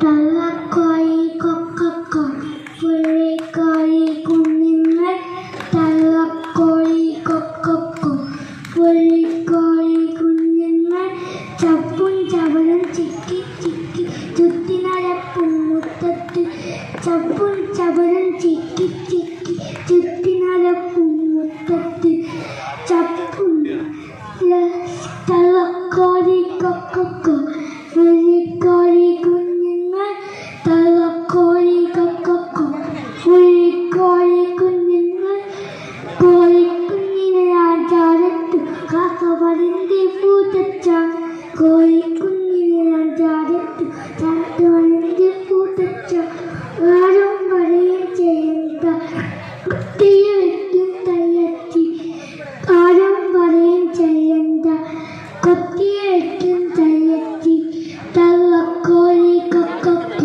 തള്ളക്കായി കൊക്കക്കോഴി പുള്ളിക്കായി കുഞ്ഞുങ്ങൾ തള്ളക്കോഴി കൊക്കക്കോ പുള്ളിക്കോഴി കുഞ്ഞുങ്ങൾ ചപ്പും ചവലും ചിക്കി ചിക്കി ചുറ്റി നടപ്പും മുറ്റത്ത് ചപ്പും ചവലും ചിക്കി ചിക്കി ചുറ്റി നടപ്പും മുറ്റത്ത് ചപ്പും തള്ളക്കോഴി കൊക്കക്കോ പുള്ളി ആടിന്റെ പൂതച്ച കോഴിക്കുഞ്ഞിനെ രാജാരത്ത് ചാത്തോളിന്റെ പൂതച്ച ആരും വരെയും ചെയ്യുന്ന കുട്ടിയെ വെക്കും തയ്യത്തി. ആരും വരെയും ചെയ്യേണ്ട. കൊത്തിയെ വെക്കും തയ്യത്തി. തള്ളക്കോഴി കൊക്കൊക്കെ